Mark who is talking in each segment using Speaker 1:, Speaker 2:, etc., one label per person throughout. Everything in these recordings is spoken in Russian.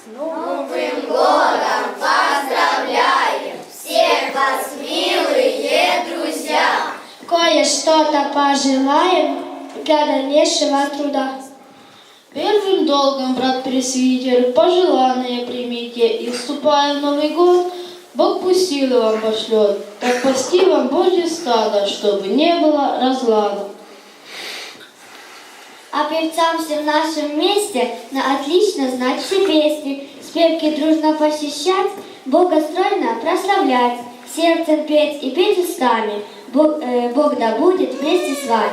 Speaker 1: С Новым годом поздравляем всех вас, милые друзья!
Speaker 2: Кое-что-то пожелаем для дальнейшего труда.
Speaker 3: Первым долгом, брат Пресвитер, пожелания примите, и вступая в Новый год, Бог пусть силы вам пошлет, как пасти вам Божье стадо, чтобы не было разлада.
Speaker 2: А певцам все в нашем месте на отлично знать все песни, спевки дружно посещать, Бога стройно прославлять, сердцем петь и петь устами. Бог, э, Бог да будет вместе с вами.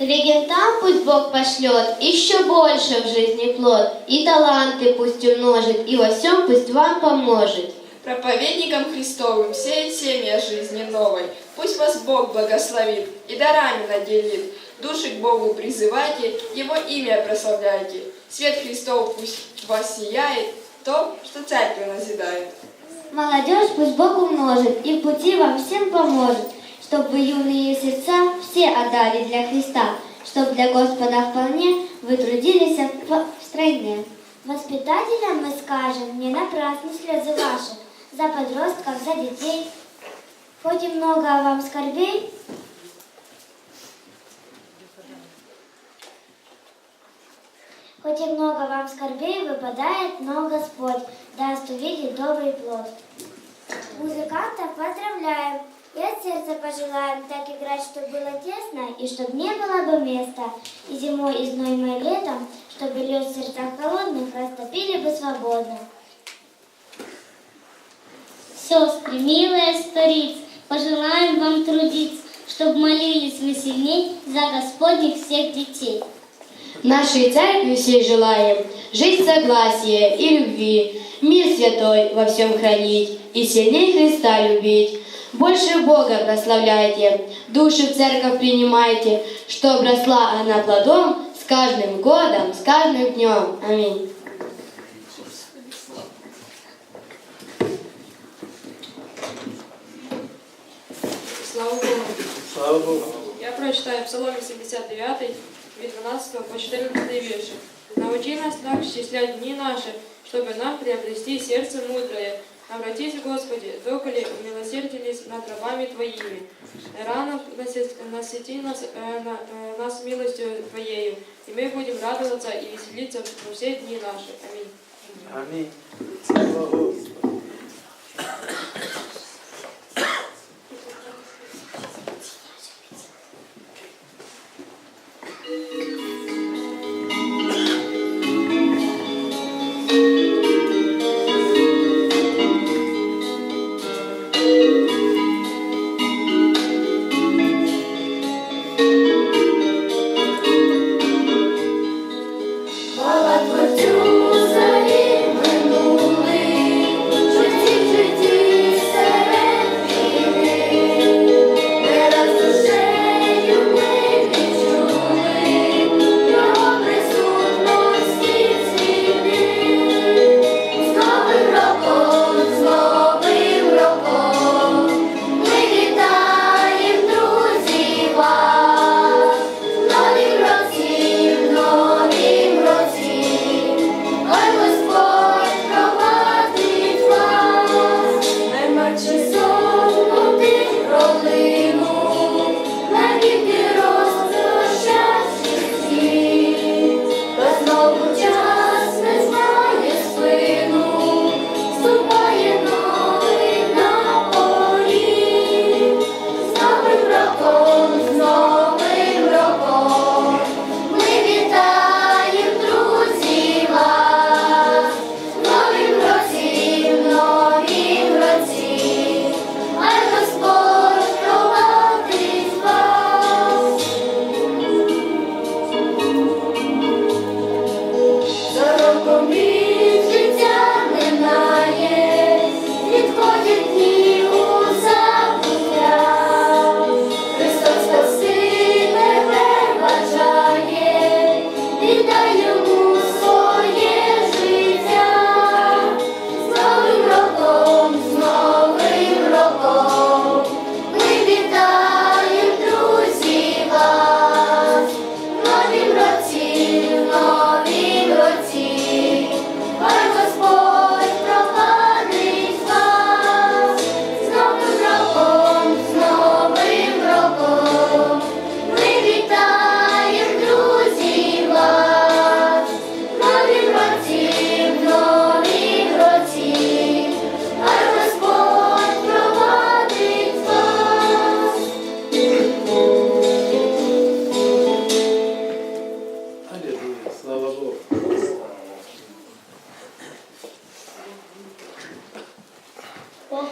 Speaker 3: Регентам пусть Бог пошлет еще больше в жизни плод, и таланты пусть умножит, и во всем пусть вам поможет.
Speaker 4: Проповедникам Христовым сеять семя жизни новой. Пусть вас Бог благословит и дарами наделит. Души к Богу призывайте, Его имя прославляйте. Свет Христов пусть в вас сияет, то, что церковь назидает.
Speaker 2: Молодежь пусть Бог умножит и в пути вам всем поможет, чтобы юные сердца все отдали для Христа, чтобы для Господа вполне вы трудились в в стране. Воспитателям мы скажем, не напрасны слезы ваши, за подростков, за детей. Хоть и много вам скорбей, Хоть и много вам скорбей выпадает, но Господь даст увидеть добрый плод. Музыкантов поздравляем и от сердца пожелаем так играть, чтобы было тесно и чтобы не было бы места. И зимой, и зной, и летом, чтобы лед в сердцах холодных растопили бы свободно.
Speaker 5: Сестры, милые стариц, пожелаем вам трудиться, чтобы молились вы сильней за Господних всех детей.
Speaker 3: Нашей церкви всей желаем жить в согласии и любви, мир святой во всем хранить и сильней Христа любить. Больше Бога прославляйте, души в церковь принимайте, чтоб росла она плодом с каждым годом, с каждым днем. Аминь.
Speaker 4: Слава Богу!
Speaker 6: Слава Богу.
Speaker 4: Я прочитаю Псалом 79, від 12 по 14 вірші. Научи нас так счислять дни наши, чтобы нам приобрести сердце мудрое. Обратись, Господи, доколе умилосердились над рабами Твоими. Рано насе- насыти нас, э, на- э, нас милостью Твоею, и мы будем радоваться и веселиться во все дни наши. Аминь.
Speaker 6: Амінь.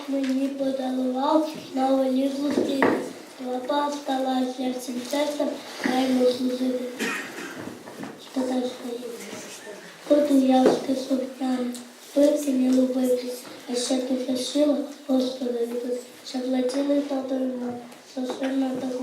Speaker 5: мені подарував нову ліжку стіни. Лапа сталася всім серцем, хай йому служити. Що далі є? Буду я скисовняю, пивці не любившись, а ще ти зашила, Господи, любив, щоб летіли та дорога, совершенно такого, благословенного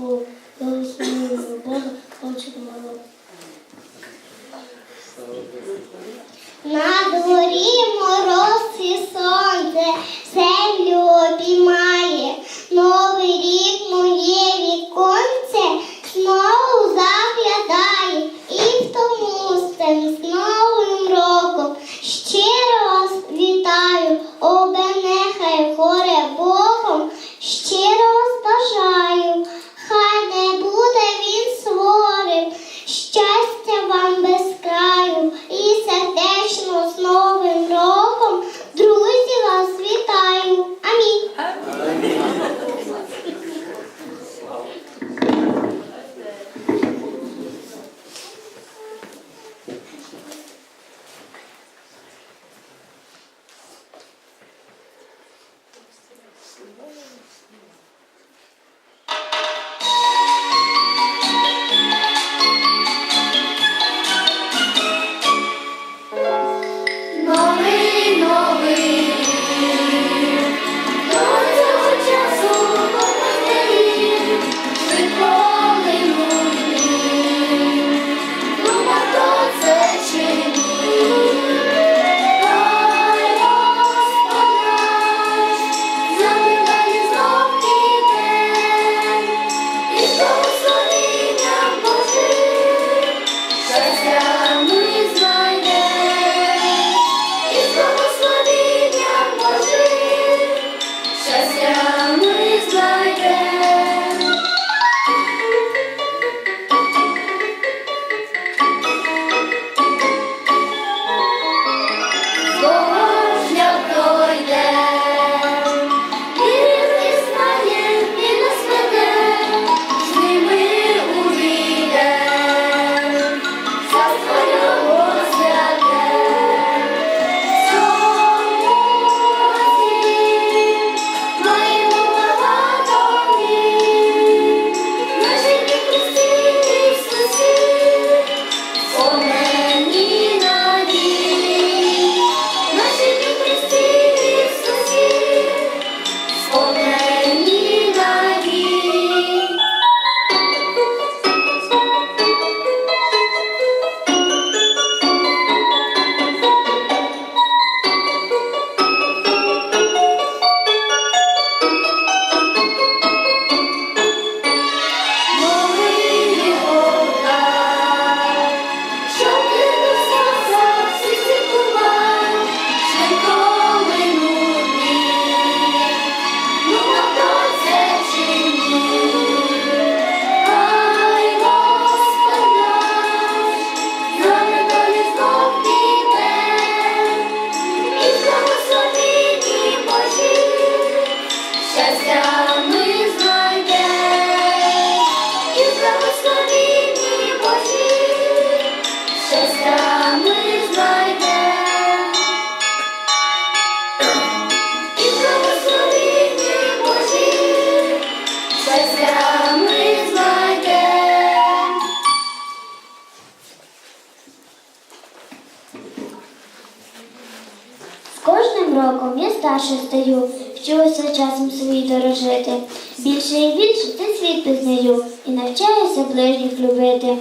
Speaker 2: Старше стаю, вчуся часом свій дорожити. Більше і більше ти світ пізнаю і навчаюся ближніх любити.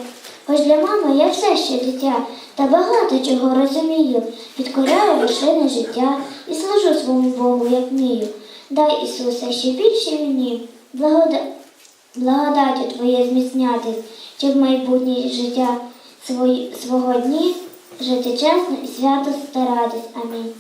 Speaker 2: Хоч для мами я все ще дитя, та багато чого розумію. Підкоряю вершини життя і служу своєму Богу, як вмію. Дай Ісусе ще більше мені, благода... благодаттю Твоє зміцнятись, щоб майбутнє життя свої... свого дні жити чесно і свято старатись. Амінь.